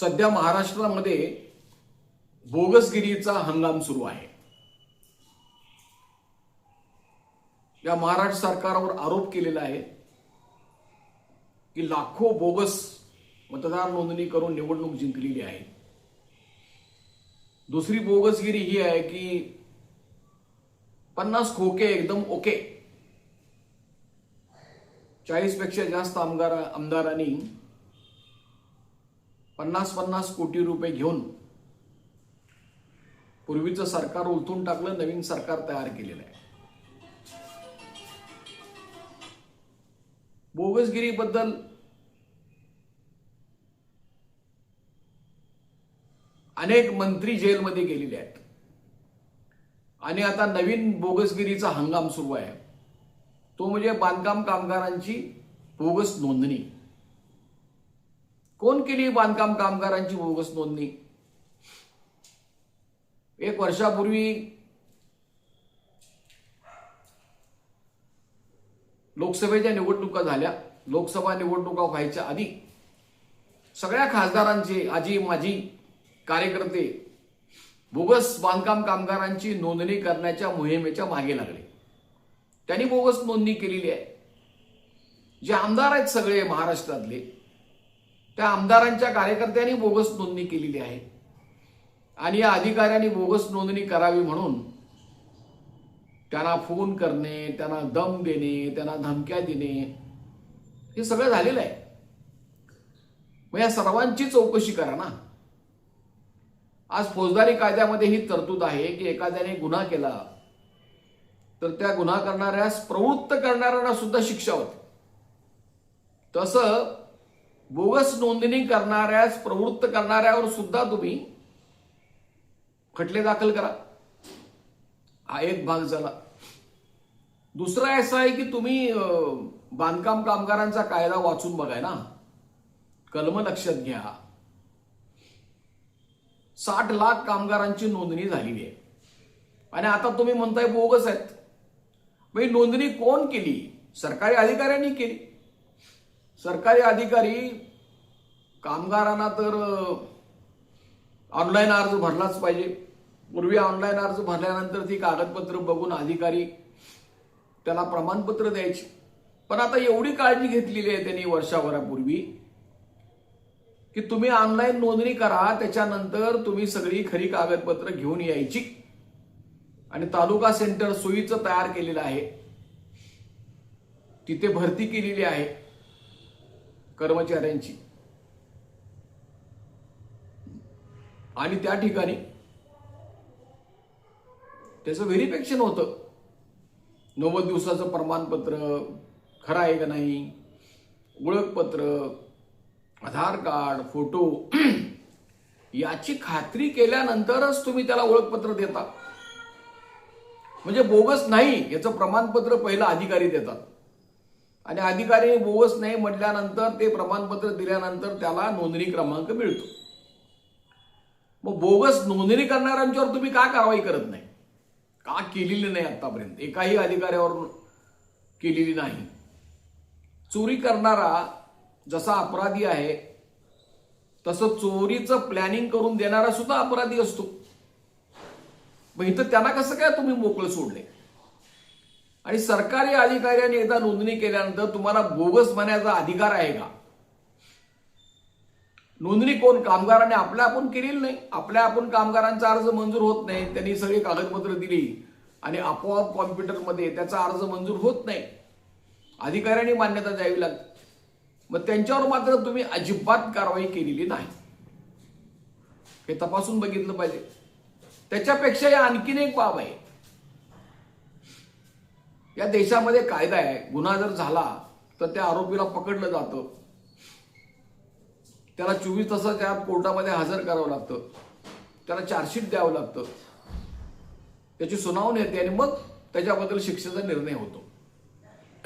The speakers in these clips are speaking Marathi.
सध्या महाराष्ट्रामध्ये बोगसगिरीचा हंगाम सुरू आहे. या महाराष्ट्र सरकारवर आरोप केलेला आहे की लाखो बोगस मतदार नोंदणी करून निवडणूक जिंकलेली आहे. दुसरी बोगसगिरी ही आहे की पन्नास खोके एकदम ओके. चाळीसपेक्षा जास्त आमदार आमदारांनी पन्नास पन्नास कोटी रुपये घेऊन पूर्वीचं सरकार उलथून टाकलं नवीन सरकार तयार केलेलं आहे. बोगसगिरीबद्दल अनेक मंत्री जेलमध्ये गेलेले आहेत. आणि आता नवीन बोगसगिरीचा हंगाम सुरू आहे. तो म्हणजे बांधकाम कामगारांची बोगस नोंदणी. कोण केली बांधकाम कामगारांची बोगस नोंदणी? एक वर्षापूर्वी लोकसभेच्या निवडणुका झाल्या. लोकसभा निवडणुका व्हायच्या आधी सगळ्या खासदारांचे आजी माजी कार्यकर्ते बोगस बांधकाम कामगारांची नोंदणी करण्याच्या मोहिमेच्या मागे लागले. त्यांनी बोगस नोंदणी केलेली आहे. जे आमदार आहेत सगळे महाराष्ट्रातले. त्या आमदारांच्या कार्यकर्त्यांनी बोगस नोंदणी केलेली आहे. आणि या अधिकाऱ्यांनी बोगस नोंदणी करावी म्हणून त्यांना फोन करणे त्यांना दम देणे त्यांना धमक्या देणे हे सगळं झालेलं आहे. मग या सर्वांची चौकशी करा ना. आज फौजदारी कायद्यामध्ये ही तरतूद आहे की एखाद्याने गुन्हा केला तर त्या गुन्हा करणाऱ्यास प्रवृत्त करणाऱ्यांना सुद्धा शिक्षा होते. तसं बोगस नोंदणी करणाऱ्यास प्रवृत्त करणाऱ्यावर सुद्धा तुम्ही खटले दाखल करा. हा एक भाग झाला. दुसरा असा आहे की तुम्ही बांधकाम कामगारांचा कायदा वाचून बघाय ना. कलम लक्षात घ्या. साठ लाख कामगारांची नोंदणी झालेली आहे. आणि आता तुम्ही म्हणताय बोगस आहेत. म्हणजे नोंदणी कोण केली? सरकारी अधिकाऱ्यांनी केली. सरकारी अधिकारी कामगारांना तर ऑनलाईन अर्ज भरलाच पाहिजे. पूर्वी ऑनलाईन अर्ज भरल्यानंतर ती कागदपत्र बघून अधिकारी त्याला प्रमाणपत्र द्यायचे. पण आता एवढी काळजी घेतलेली आहे त्यांनी वर्षाभरापूर्वी की तुम्ही ऑनलाईन नोंदणी करा त्याच्यानंतर तुम्ही सगळी खरी कागदपत्र घेऊन यायची. आणि तालुका सेंटर सोयीचं तयार केलेलं आहे. तिथे भरती केलेली आहे. कर्मचाऱ्यांची. आणि त्या ठिकाणी त्याचं व्हेरिफिकेशन होतं. नव्वद दिवसाचं प्रमाणपत्र खरं आहे का नाही ओळखपत्र आधार कार्ड फोटो याची खात्री केल्यानंतरच तुम्ही त्याला ओळखपत्र देता. म्हणजे बोगस नाही याचं प्रमाणपत्र पहिलं अधिकारी देतात. आणि अधिकारी बोवस नाही म्हटल्यानंतर ते प्रमाणपत्र दिल्यानंतर त्याला नोंदणी क्रमांक मिळतो. मग बोगस नोंदणी करणाऱ्यांच्यावर तुम्ही का कारवाई करत नाही? का केलेली नाही आतापर्यंत? एकाही अधिकाऱ्यावर केलेली नाही. चोरी करणारा जसा अपराधी आहे तसं चोरीचं प्लॅनिंग करून देणारा सुद्धा अपराधी असतो. मग इथं त्यांना कसं काय तुम्ही मोकळं सोडले? आणि सरकारी अधिकाऱ्यांनी एकदा नोंदणी केल्यानंतर तुम्हाला बोगस म्हणायचा अधिकार आहे का? नोंदणी कोण? कामगारांनी आपल्या आपण केलेली नाही. आपल्या आपण कामगारांचा अर्ज मंजूर होत नाही. त्यांनी सगळी कागदपत्र दिली. आणि आपोआप कॉम्प्युटरमध्ये त्याचा अर्ज मंजूर होत नाही. अधिकाऱ्यांनी मान्यता द्यावी लागते. मग त्यांच्यावर मात्र तुम्ही अजिबात कारवाई केलेली नाही. हे तपासून बघितलं पाहिजे. त्याच्यापेक्षा हे आणखीन एक बाब आहे. या देशामध्ये कायदा आहे. गुन्हा जर झाला तर त्या आरोपीला पकडलं जातं. त्याला चोवीस तासाच्या त्या कोर्टामध्ये हजर करावं लागतं. त्याला चार्जशीट द्यावं लागतं. त्याची सुनावणी येते आणि मग त्याच्याबद्दल शिक्षेचा निर्णय होतो.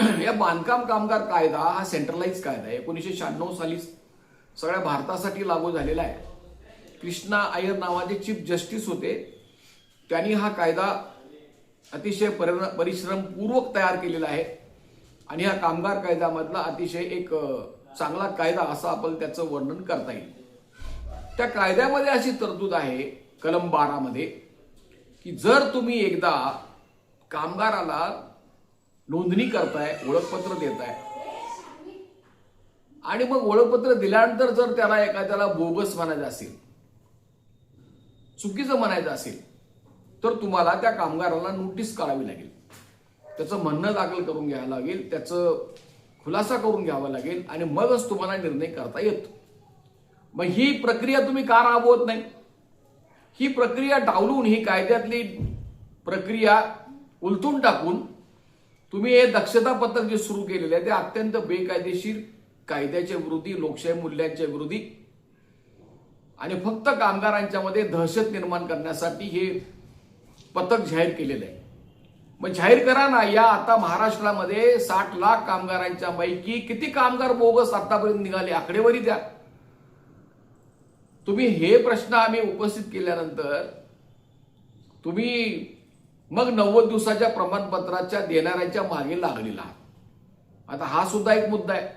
या बांधकाम कामगार कायदा हा सेंट्रलाइज कायदा आहे. एकोणीसशे शहाण्णव साली सगळ्या भारतासाठी लागू झालेला आहे. कृष्णा अय्यर नावाचे चीफ जस्टिस होते. त्यांनी हा कायदा अतिशय परि- परिश्रमपूर्वक तयार केलेला आहे. आणि हा कामगार कायद्यामधला अतिशय एक चांगला कायदा असं आपण त्याचं वर्णन करता येईल. त्या कायद्यामध्ये अशी तरतूद आहे कलम बारामध्ये की जर तुम्ही एकदा कामगाराला नोंदणी करताय ओळखपत्र देताय आणि मग ओळखपत्र दिल्यानंतर जर त्याला एखाद्याला बोगस म्हणायचं असेल चुकीचं म्हणायचं असेल तर तुम्हाला त्या कामगाराला नोटीस काढावी लागेल. त्याचं म्हणणं दाखल करून घ्यावं लागेल त्याचं खुलासा करून घ्यावा लागेल आणि मगच तुम्हाला निर्णय करता येतो. मग ही प्रक्रिया तुम्ही का राबवत नाही? ही प्रक्रिया डावलून ही कायद्यातली प्रक्रिया उलटून टाकून तुम्ही हे दक्षता पत्रक जे सुरू केलेले आहे ते अत्यंत बेकायदेशीर कायद्याच्या विरोधी लोकशाही मूल्यांच्या विरोधी आणि फक्त कामगारांच्या मध्ये दहशत निर्माण करण्यासाठी हे पथक जाहीर केलेलं आहे. मग जाहीर करा ना या आता महाराष्ट्रामध्ये साठ लाख कामगारांच्या पैकी किती कामगार बोगस आतापर्यंत निघाले? आकडेवारी द्या. तुम्ही हे प्रश्न आम्ही उपस्थित केल्यानंतर तुम्ही मग नव्वद दिवसाच्या प्रमाणपत्राच्या देणाऱ्यांच्या मागे लागलेला आता हा सुद्धा एक मुद्दा आहे.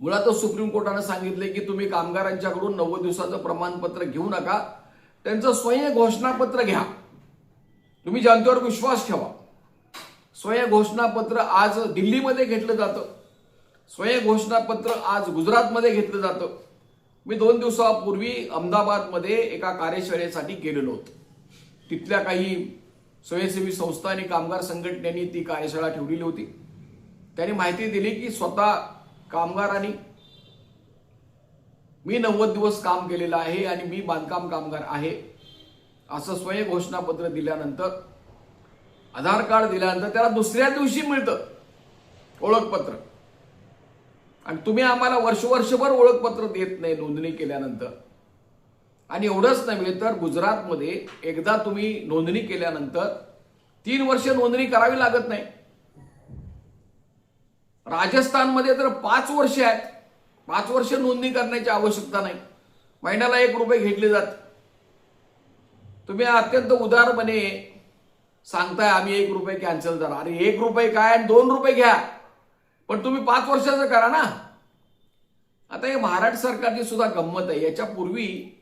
मुळातच सुप्रीम कोर्टानं सांगितले की तुम्ही कामगारांच्याकडून नव्वद दिवसाचं प्रमाणपत्र घेऊ नका. त्यांचं स्वयं घोषणापत्र घ्या. तुम्ही जनतेवर विश्वास ठेवा. स्वयं घोषणापत्र आज दिल्लीमध्ये घेतलं जातं. स्वयं घोषणापत्र आज गुजरातमध्ये घेतलं जातं. मी दोन दिवसापूर्वी अहमदाबादमध्ये एका कार्यशाळेसाठी गेलेलो होतो. तिथल्या काही स्वयंसेवी संस्था आणि कामगार संघटनेनी ती कार्यशाळा ठेवलेली होती. त्यांनी माहिती दिली की स्वतः कामगारांनी मी नव्वद दिवस काम केलेलं आहे आणि मी बांधकाम कामगार आहे. असं स्वयं घोषणापत्र दिल्यानंतर आधार कार्ड दिल्यानंतर त्याला दुसऱ्या दिवशी मिळतं ओळखपत्र. आणि तुम्ही आम्हाला वर्ष वर्षभर ओळखपत्र देत नाही नोंदणी केल्यानंतर. आणि एवढंच नव्हे तर गुजरातमध्ये एकदा तुम्ही नोंदणी केल्यानंतर तीन वर्ष नोंदणी करावी लागत नाही. राजस्थानमध्ये तर पाच वर्ष आहेत. पाच वर्ष नोंदणी करण्याची आवश्यकता नाही. महिन्याला एक रुपये घेतले जात तुम्ही अत्यंत उदारपणे सांगताय आम्ही एक रुपये कॅन्सल करा अरे एक रुपये काय आणि दोन रुपये घ्या. पण तुम्ही पाच वर्षाचं करा ना. आता हे महाराष्ट्र सरकारची सुद्धा गंमत आहे. याच्या पूर्वी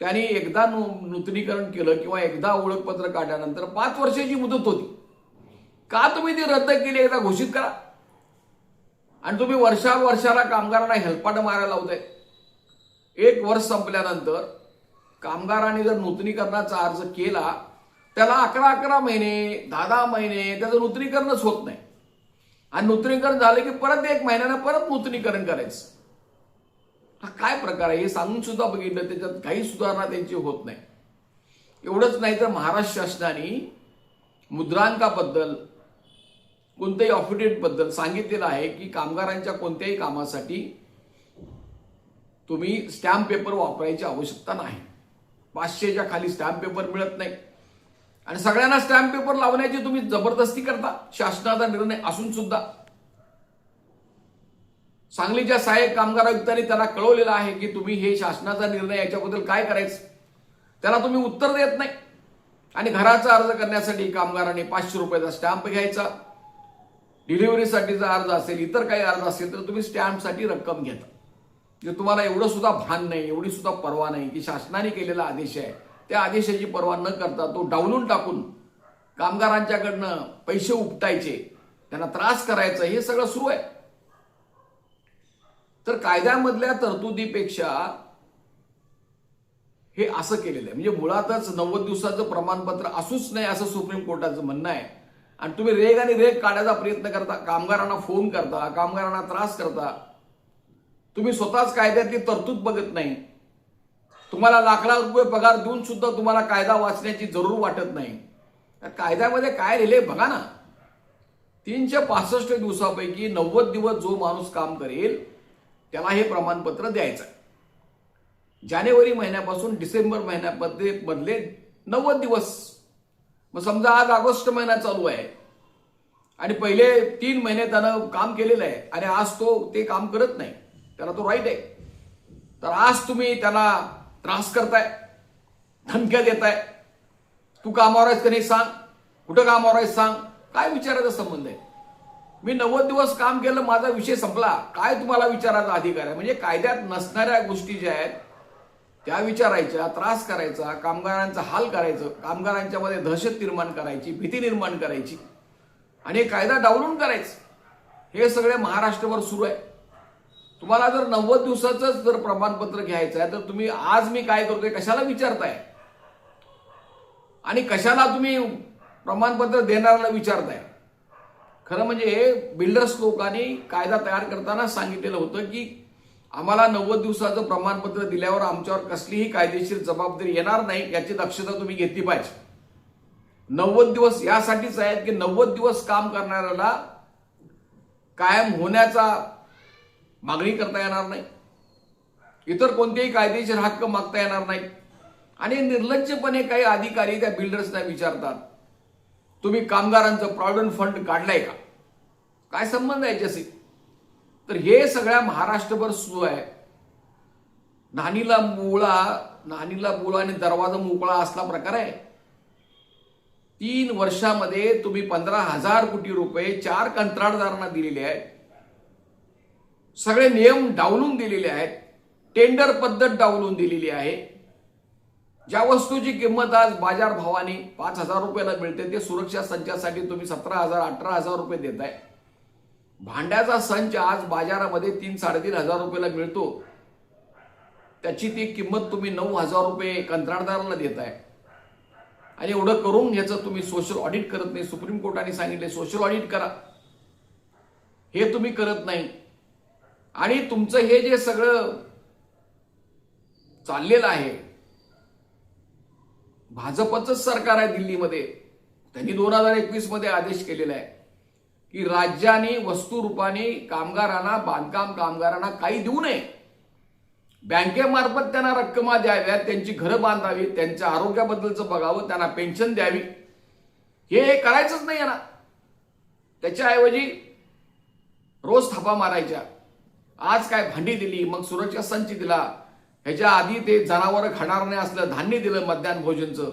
त्यांनी एकदा नु- नूतनीकरण केलं किंवा एकदा ओळखपत्र काढल्यानंतर पाच वर्षाची मुदत होती. का तुम्ही ती रद्द केली एकदा घोषित करा. आणि तुम्ही वर्षा वर्षाला कामगारांना हेलपाट मारायला लावताय. एक वर्ष संपल्यानंतर कामगारांनी जर नूतनीकरणाचा अर्ज केला त्याला अकरा अकरा महिने दहा दहा महिने त्याचं नूतनीकरणच होत नाही. आणि नूतनीकरण झालं की परत एक महिन्यानं परत नूतनीकरण करायचं. हा काय प्रकार आहे? हे सांगून सुद्धा बघितलं त्याच्यात काही सुधारणा त्यांची होत नाही. एवढंच नाही तर महाराष्ट्र शासनाने मुद्रांकाबद्दल कोणत्याही ऑफिडेटबद्दल सांगितलेलं आहे की कामगारांच्या कोणत्याही कामासाठी तुम्ही स्टॅम्प पेपर वापरायची आवश्यकता नाही. पाचशेच्या खाली स्टॅम्प पेपर मिळत नाही. आणि सगळ्यांना स्टॅम्प पेपर लावण्याची तुम्ही जबरदस्ती करता शासनाचा निर्णय असून सुद्धा. सांगलीच्या सहाय्यक कामगार आयुक्तांनी त्यांना कळवलेलं आहे की तुम्ही हे शासनाचा निर्णय याच्याबद्दल काय करायचं? त्याला तुम्ही उत्तर देत नाही. आणि घराचा अर्ज करण्यासाठी कामगारांनी पाचशे रुपयाचा स्टॅम्प घ्यायचा. डिलिव्हरीसाठीचा अर्ज असेल इतर काही अर्ज असेल तर तुम्ही स्टॅम्पसाठी रक्कम घेता. म्हणजे तुम्हाला एवढं सुद्धा भान नाही एवढी सुद्धा परवा नाही की शासनाने केलेला आदेश आहे. त्या आदेशाची पर्वा न करता तो डावलून टाकून कामगारांच्याकडनं पैसे उपटायचे त्यांना त्रास करायचं हे सगळं सुरू आहे. तर कायद्यामधल्या तरतुदीपेक्षा हे असं केलेलं आहे. म्हणजे मुळातच नव्वद दिवसाचं प्रमाणपत्र असूच नाही असं सुप्रीम कोर्टाचं म्हणणं आहे. आणि तुम्ही रेग आणि रेग काढायचा प्रयत्न करता कामगारांना फोन करता कामगारांना त्रास करता तुम्ही स्वतःच कायद्यातली तरतूद बघत नाही. तुम्हाला लाख लाख रुपये पगार देऊन सुद्धा तुम्हाला कायदा वाचण्याची जरूर वाटत नाही. तर कायद्यामध्ये काय लिहिले बघा ना. तीनशे पासष्ट दिवसापैकी नव्वद दिवस जो माणूस काम करेल त्याला हे प्रमाणपत्र द्यायचं आहे. जानेवारी महिन्यापासून डिसेंबर महिन्यामध्ये मधले नव्वद दिवस. मग समजा आज ऑगस्ट महिना चालू आहे. आणि पहिले तीन महिने त्यानं काम केलेलं आहे. आणि आज तो ते काम करत नाही. त्याला तो राईट आहे. तर आज तुम्ही त्याला त्रास करताय धमक्या देताय. तू कामावर आहेस का नाही सांग. कुठं कामावर आहेस सांग. काय विचारायचा संबंध आहे? मी नव्वद दिवस काम केलं माझा विषय संपला. काय तुम्हाला विचारायचा अधिकार आहे? म्हणजे कायद्यात नसणाऱ्या गोष्टी ज्या आहेत त्या विचारायच्या त्रास करायचा कामगारांचा हाल करायचं कामगारांच्या मध्ये दहशत निर्माण करायची भीती निर्माण करायची आणि कायदा डावलून करायचं. हे सगळे महाराष्ट्रभर सुरू आहे. तुम्हाला जर नव्वद दिवसाचंच जर प्रमाणपत्र घ्यायचं आहे तर तुम्ही आज मी काय करतोय कशाला विचारताय? आणि कशाला तुम्ही प्रमाणपत्र देणाऱ्याला विचारताय? खरं म्हणजे बिल्डर्स लोकांनी कायदा तयार करताना सांगितलेलं होतं की आम्हाला नव्वद दिवसाचं प्रमाणपत्र दिल्यावर आमच्यावर कसलीही कायदेशीर जबाबदारी येणार नाही याची दक्षता तुम्ही घेतली पाहिजे. नव्वद दिवस यासाठीच आहेत की नव्वद दिवस काम करणाऱ्याला कायम होण्याचा मागणी करता येणार नाही. इतर कोणतेही कायदेशीर हक्क मागता येणार नाही आणि निर्लज्जपणे काही अधिकारी त्या बिल्डर्सना विचारतात तुम्ही कामगारांचं प्रॉव्हिडंट फंड काढलाय का? काय संबंध आहे याच्याशी? तर हे सगळ्या महाराष्ट्रभर सुरू आहे. नानीला मुळा नानीला मुळा आणि दरवाजा मोकळा असला प्रकार आहे. तीन वर्षामध्ये तुम्ही पंधरा हजार कोटी रुपये चार कंत्राटदारांना दिलेले आहेत. सगळे नियम डावलून दिलेले आहेत. टेंडर पद्धत डावलून दिलेली आहे. ज्या वस्तूची किंमत आज बाजार भावाने पाच हजार रुपयाला मिळते ते सुरक्षा संचासाठी तुम्ही सतरा हजार अठरा हजार रुपये देताय. भांड्याचा संच आज बाजारामध्ये तीन साडेतीन हजार रुपयाला मिळतो. त्याची ती किंमत तुम्ही नऊ हजार रुपये कंत्राटदाराला देताय. आणि एवढं करून ह्याचं तुम्ही सोशल ऑडिट करत नाही. सुप्रीम कोर्टाने सांगितले सोशल ऑडिट करा. हे तुम्ही करत नाही. आणि तुमचं हे जे सगळं चाललेलं आहे भाजपचंच सरकार आहे दिल्लीमध्ये. त्यांनी दोन हजार एकवीसमध्ये आदेश केलेला आहे की राज्याने वस्तुरूपाने कामगारांना बांधकाम कामगारांना काही देऊ नये. बँकेमार्फत त्यांना रक्कमा द्याव्यात त्यांची घरं बांधावी त्यांच्या आरोग्याबद्दलचं बघावं त्यांना पेन्शन द्यावी. हे करायचंच नाही ना. त्याच्याऐवजी रोज थापा मारायच्या. आज काय भांडी दिली मग सुरक्षा संच दिला. ह्याच्या आधी ते जनावरं खाणार नाही असलं धान्य दिलं मध्यान्ह भोजनचं.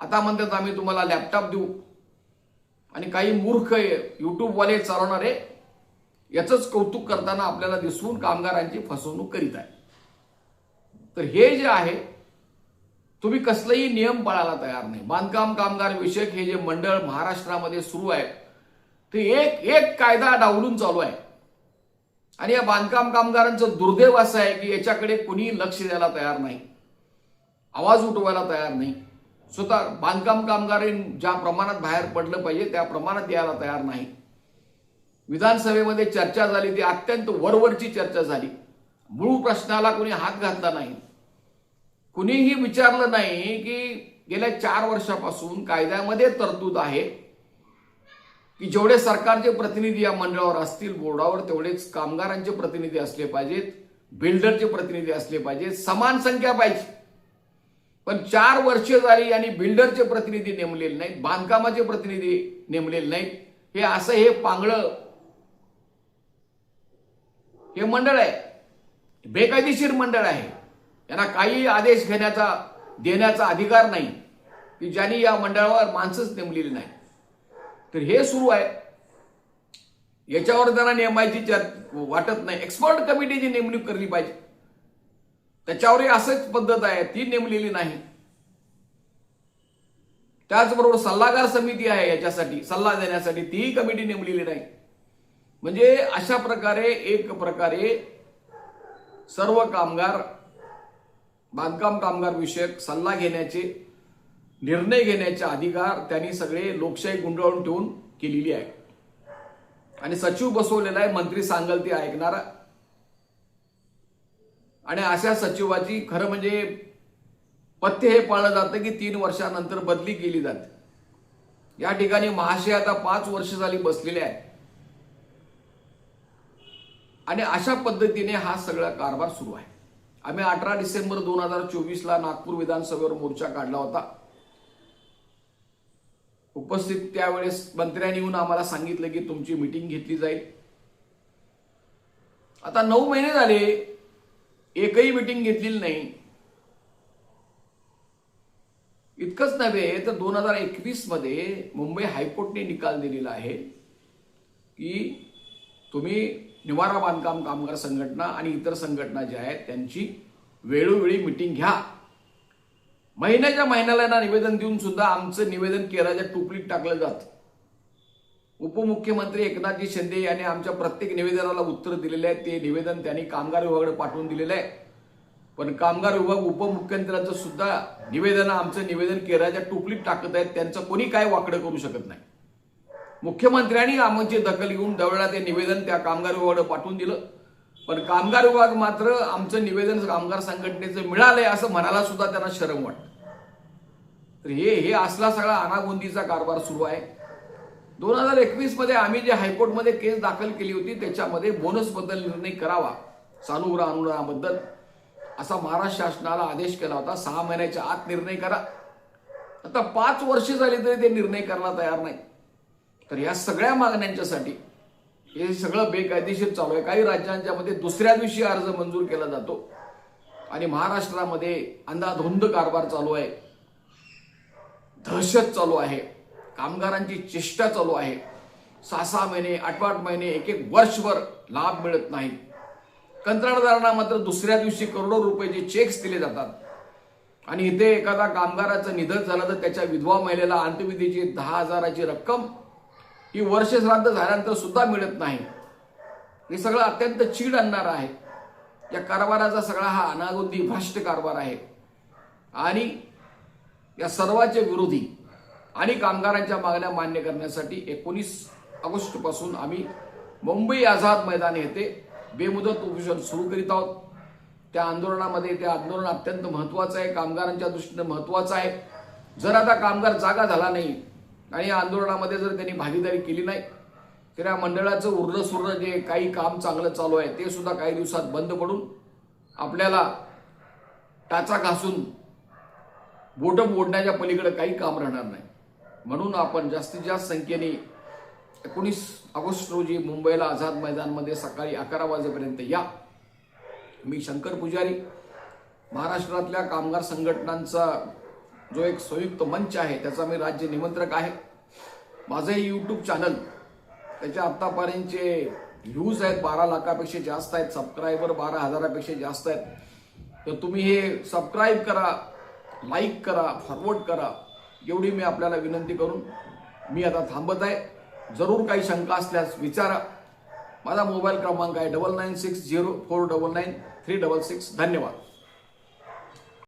आता म्हणतात आम्ही तुम्हाला लॅपटॉप देऊ. आणि काही मूर्ख युट्यूबवाले चालवणारे याचंच कौतुक करताना आपल्याला दिसून कामगारांची फसवणूक करीत आहे. तर हे जे आहे तुम्ही कसलेही नियम पाळायला तयार नाही. बांधकाम कामगार विषयक हे जे मंडळ महाराष्ट्रामध्ये सुरू आहे ते एक एक कायदा डावलून चालू आहे. आणि या बांधकाम कामगारांचं दुर्दैव असं आहे की याच्याकडे कुणी लक्ष द्यायला तयार नाही. आवाज उठवायला तयार नाही. स्वतः बांधकाम कामगार ज्या प्रमाणात बाहेर पडलं पाहिजे त्या प्रमाणात यायला तयार नाही. विधानसभेमध्ये चर्चा झाली ती अत्यंत वरवरची चर्चा झाली. मूळ प्रश्नाला कोणी हात घातला नाही. कुणीही विचारलं नाही की गेल्या चार वर्षापासून कायद्यामध्ये तरतूद आहे. की जेवढे सरकारचे प्रतिनिधी या मंडळावर असतील बोर्डावर तेवढेच कामगारांचे प्रतिनिधी असले पाहिजेत बिल्डरचे प्रतिनिधी असले पाहिजेत समान संख्या पाहिजे. पण चार वर्ष झाली आणि बिल्डरचे प्रतिनिधी नेमलेले नाहीत बांधकामाचे प्रतिनिधी नेमलेले नाहीत. हे असं हे पांगळं हे मंडळ आहे. बेकायदेशीर मंडळ आहे. यांना काही आदेश घेण्याचा देण्याचा अधिकार नाही. की ज्यांनी या मंडळावर माणसंच नेमलेली नाही तर हे सुरू आहे. याच्यावर त्यांना नेमायची वाटत नाही. एक्सपर्ट कमिटीची नेमणूक करली पाहिजे. त्याच्यावरही असंच पद्धत आहे. ती नेमलेली नाही. त्याचबरोबर सल्लागार समिती आहे याच्यासाठी. सल्ला देण्यासाठी तीही कमिटी नेमलेली नाही. म्हणजे अशा प्रकारे एक प्रकारे सर्व कामगार बांधकाम कामगार विषयक सल्ला घेण्याचे निर्णय घेण्याचा अधिकार त्यांनी सगळे लोकशाही गुंडाळून ठेवून केलेली आहे. आणि सचिव बसवलेला आहे मंत्री सांगल ते ऐकणारा. आणि अशा सचिवाची खरं म्हणजे पथ्य हे पाळलं जातं की तीन वर्षानंतर बदली केली जाते. या ठिकाणी महाशय आता पाच वर्ष झाली बसलेले आहे आणि अशा पद्धतीने हा सगळा कारभार सुरू आहे. आम्ही अठरा डिसेंबर दोन हजार चोवीसला नागपूर विधानसभेवर मोर्चा काढला होता. उपस्थित त्यावेळेस मंत्र्यांनी येऊन आम्हाला सांगितलं की तुमची मिटिंग घेतली जाईल. आता नऊ महिने झाले एकही मिटिंग घेतलेली नाही. इतकंच नव्हे तर दोन हजार एकवीसमध्ये मुंबई हायकोर्टने निकाल दिलेला आहे की तुम्ही निवारा बांधकाम कामगार संघटना आणि इतर संघटना ज्या आहेत त्यांची वेळोवेळी मिटिंग घ्या. महिन्याच्या महिन्याला ना निवेदन देऊन सुद्धा आमचं निवेदन केराच्या टोपलीत टाकलं जातं. उपमुख्यमंत्री एकनाथजी शिंदे यांनी आमच्या प्रत्येक निवेदनाला उत्तर दिलेले आहे. ते निवेदन त्यांनी कामगार विभागाकडे पाठवून दिलेलं आहे. पण कामगार विभाग उपमुख्यमंत्र्यांचं सुद्धा निवेदन आमचं निवेदन केराच्या टोपलीत टाकत आहेत. त्यांचं कोणी काय वाकडं करू शकत नाही. मुख्यमंत्र्यांनी आमची दखल घेऊन दवळला ते निवेदन त्या कामगार विभागाकडे पाठवून दिलं. पण कामगार विभाग मात्र आमचं निवेदन कामगार संघटनेचं मिळालंय असं म्हणायला सुद्धा त्यांना शरम वाटत. तर हे हे असला सगळा अनागोंदीचा कारभार सुरू आहे. दोन हजार एकवीसमध्ये आम्ही जे हायकोर्टमध्ये केस दाखल केली होती त्याच्यामध्ये बोनसबद्दल निर्णय करावा सानुग्रह अनुदानाबद्दल असा महाराष्ट्र शासनाला आदेश केला होता. सहा महिन्याच्या आत निर्णय करा. आता पाच वर्ष झाली तरी ते निर्णय करायला तयार नाही. तर या सगळ्या मागण्यांच्यासाठी हे सगळं बेकायदेशीर चालू आहे. काही राज्यांच्या मध्ये दुसऱ्या दिवशी अर्ज मंजूर केला जातो. आणि महाराष्ट्रामध्ये अंधाधुंद कारभार चालू आहे. दहशत चालू आहे. कामगारांची चेष्टा चालू आहे. सहा सहा महिने आठ आठ महिने एक एक वर्षभर लाभ मिळत नाही. कंत्राटदारांना मात्र दुसऱ्या दिवशी करोडो रुपयाचे चेक्स दिले जातात. आणि इथे एखादा कामगाराचं निधन झालं तर त्याच्या विधवा महिलेला अंत्यविधीची दहा हजाराची रक्कम ही वर्ष श्राद्ध झाल्यानंतर सुद्धा मिळत नाही. हे सगळं अत्यंत चीड आणणार आहे. या कारभाराचा सगळा हा अनागोंदी भ्रष्ट कारभार आहे. आणि या सर्वाचे विरोधी आणि कामगारांच्या मागण्या मान्य करण्यासाठी एकोणीस ऑगस्टपासून आम्ही मुंबई आझाद मैदान येथे बेमुदत उपोषण सुरू करीत आहोत. त्या आंदोलनामध्ये ते आंदोलन अत्यंत महत्वाचं आहे. कामगारांच्या दृष्टीनं महत्वाचं आहे. जर आता कामगार जागा झाला नाही आणि या आंदोलनामध्ये जर त्यांनी भागीदारी केली नाही तर या मंडळाचं उरलं जे काही काम चांगलं चालू आहे ते सुद्धा काही दिवसात बंद पडून आपल्याला टाचा घासून बोटं मोडण्याच्या पलीकडे काही काम राहणार नाही. म्हणून आपण जास्तीत जास्त संख्येने एकोणीस ऑगस्ट रोजी मुंबईला आझाद मैदानमध्ये सकाळी अकरा वाजेपर्यंत या. मी शंकर पुजारी महाराष्ट्रातल्या कामगार संघटनांचा जो एक संयुक्त मंच आहे त्याचा मी राज्य निमंत्रक आहे. माझं हे यूट्यूब चॅनल त्याच्या आत्तापर्यंतचे व्ह्यूज आहेत बारा लाखापेक्षा जास्त आहेत सबस्क्रायबर बारा हजारापेक्षा जास्त आहेत. तर तुम्ही हे सबस्क्राईब करा लाईक करा फॉरवर्ड करा एवढी मी आपल्याला विनंती करून मी आता थांबत आहे. जरूर काही शंका असल्यास विचारा. माझा मोबाईल क्रमांक आहे double nine six zero four double nine three double six धन्यवाद.